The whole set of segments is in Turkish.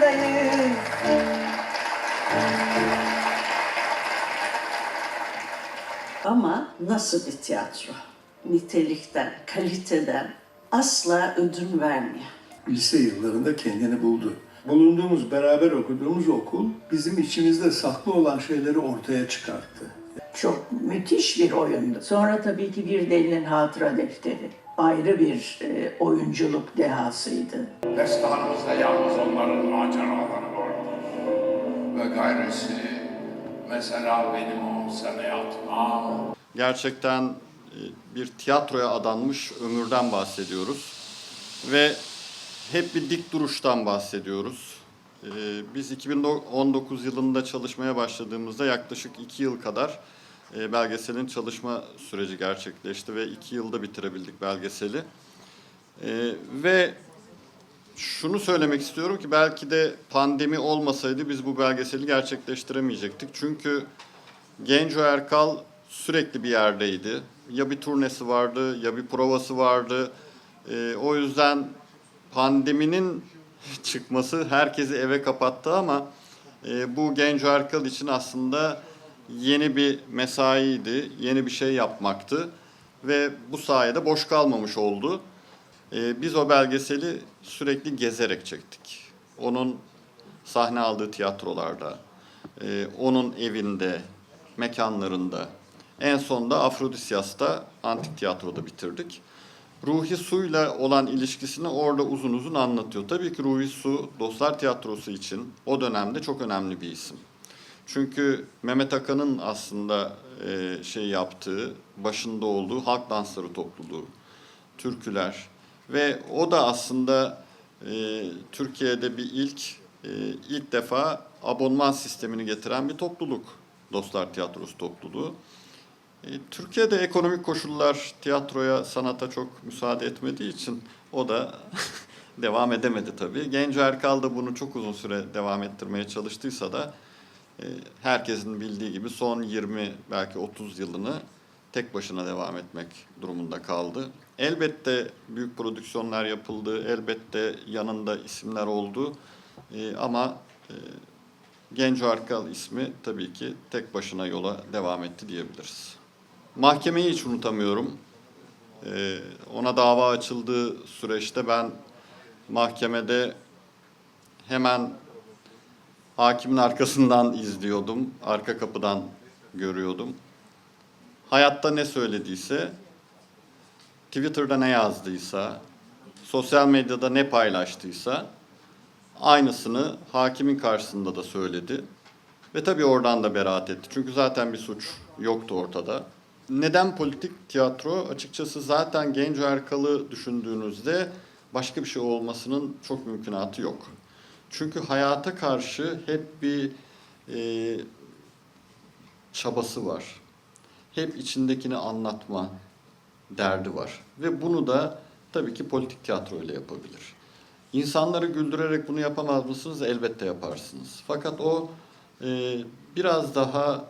peşindeyim Ama nasıl bir tiyatro? Nitelikten, kaliteden asla ödün vermiyor. Lise yıllarında kendini buldu. Bulunduğumuz, beraber okuduğumuz okul bizim içimizde saklı olan şeyleri ortaya çıkarttı. Çok müthiş bir oyundu. Sonra tabii ki bir delinin hatıra defteri. Ayrı bir e, oyunculuk dehasıydı. Destanımızda yalnız onların maceraları vardır. Ve gayresi mesela benim o sene yatma. Gerçekten e, bir tiyatroya adanmış ömürden bahsediyoruz. Ve hep bir dik duruştan bahsediyoruz. E, Biz 2019 yılında çalışmaya başladığımızda yaklaşık iki yıl kadar e, belgeselin çalışma süreci gerçekleşti ve iki yılda bitirebildik belgeseli. E, Ve şunu söylemek istiyorum ki belki de pandemi olmasaydı biz bu belgeseli gerçekleştiremeyecektik. Çünkü Genco Erkal sürekli bir yerdeydi. Ya bir turnesi vardı ya bir provası vardı. Ee, o yüzden pandeminin çıkması herkesi eve kapattı ama e, bu Genco Erkal için aslında yeni bir mesaiydi, yeni bir şey yapmaktı ve bu sayede boş kalmamış oldu. Ee, biz o belgeseli sürekli gezerek çektik. Onun sahne aldığı tiyatrolarda, e, onun evinde, mekanlarında. En sonunda Afrodisyas'ta antik tiyatroda bitirdik. Ruhi Su'yla olan ilişkisini orada uzun uzun anlatıyor. Tabii ki Ruhi Su, Dostlar Tiyatrosu için o dönemde çok önemli bir isim. Çünkü Mehmet Akan'ın aslında e, şey yaptığı, başında olduğu halk dansları topluluğu, türküler ve o da aslında e, Türkiye'de bir ilk e, ilk defa abonman sistemini getiren bir topluluk. Dostlar Tiyatrosu topluluğu. E, Türkiye'de ekonomik koşullar tiyatroya, sanata çok müsaade etmediği için o da devam edemedi tabii. Genco Erkal da bunu çok uzun süre devam ettirmeye çalıştıysa da herkesin bildiği gibi son 20 belki 30 yılını tek başına devam etmek durumunda kaldı. Elbette büyük prodüksiyonlar yapıldı, elbette yanında isimler oldu E, ama e, Genco Arkal ismi tabii ki tek başına yola devam etti diyebiliriz. Mahkemeyi hiç unutamıyorum. E, ona dava açıldığı süreçte ben mahkemede hemen hakimin arkasından izliyordum, arka kapıdan görüyordum. Hayatta ne söylediyse, Twitter'da ne yazdıysa, sosyal medyada ne paylaştıysa aynısını hakimin karşısında da söyledi. Ve tabii oradan da beraat etti. Çünkü zaten bir suç yoktu ortada. Neden politik tiyatro? Açıkçası zaten Genco Erkal'ı düşündüğünüzde başka bir şey olmasının çok mümkünatı yok. Çünkü hayata karşı hep bir e, çabası var. Hep içindekini anlatma derdi var. Ve bunu da tabii ki politik tiyatro ile yapabilir. İnsanları güldürerek bunu yapamaz mısınız? Elbette yaparsınız. Fakat o e, biraz daha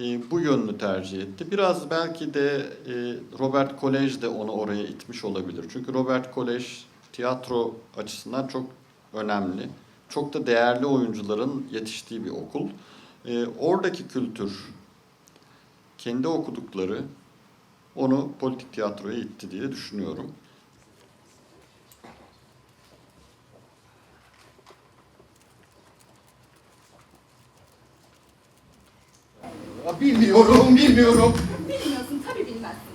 e, bu yönünü tercih etti. Biraz belki de e, Robert Kolej de onu oraya itmiş olabilir. Çünkü Robert Kolej tiyatro açısından çok önemli. Çok da değerli oyuncuların yetiştiği bir okul. E, oradaki kültür, kendi okudukları onu politik tiyatroya itti diye düşünüyorum. Ya Bilmiyorum, bilmiyorum. Bilmiyorsun tabii bilmezsin.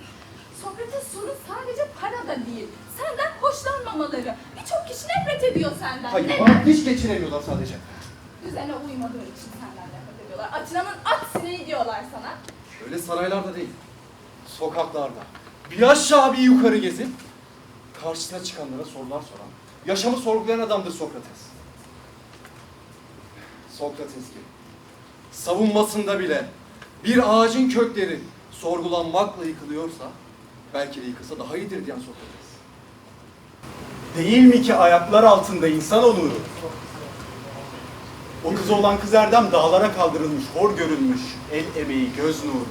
Sokrates sorun sadece para da değil. Senden hoşlanmamaları. Birçok kişi nefret ediyor senden. Hayır, bana hiç geçiremiyorlar sadece. Düzene uymadığın için senden nefret ediyorlar. Atina'nın at sineği diyorlar sana. Öyle saraylarda değil, sokaklarda. Bir aşağı bir yukarı gezip karşısına çıkanlara sorular soran, yaşamı sorgulayan adamdır Sokrates. Sokrates gibi. Savunmasında bile bir ağacın kökleri sorgulanmakla yıkılıyorsa belki de yıkılsa daha iyidir diyen Sokrates. Değil mi ki ayaklar altında insan onuru? O kız olan kız Erdem dağlara kaldırılmış, hor görülmüş, el emeği, göz nuru.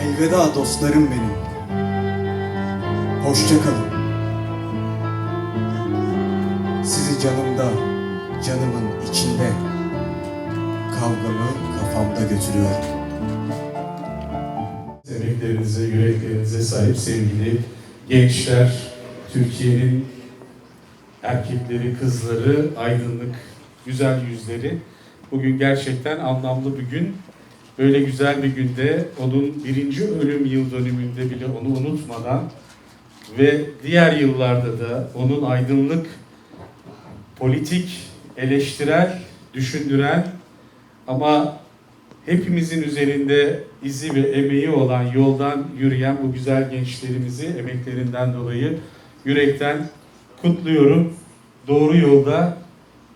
Elveda dostlarım benim. Hoşça kalın. Sizi canımda, canımın içinde, kavgamı kafamda götürüyorum. Emeklerinize, yüreklerinize sahip sevgili gençler, Türkiye'nin erkekleri, kızları, aydınlık, güzel yüzleri. Bugün gerçekten anlamlı bir gün. Böyle güzel bir günde onun birinci ölüm yıl dönümünde bile onu unutmadan ve diğer yıllarda da onun aydınlık, politik, eleştirel, düşündüren ama hepimizin üzerinde izi ve emeği olan yoldan yürüyen bu güzel gençlerimizi emeklerinden dolayı yürekten kutluyorum. Doğru yolda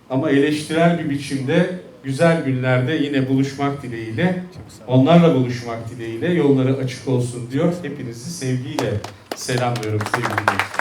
ama eleştirel bir biçimde güzel günlerde yine buluşmak dileğiyle, onlarla buluşmak dileğiyle yolları açık olsun diyor. Hepinizi sevgiyle selamlıyorum sevgili.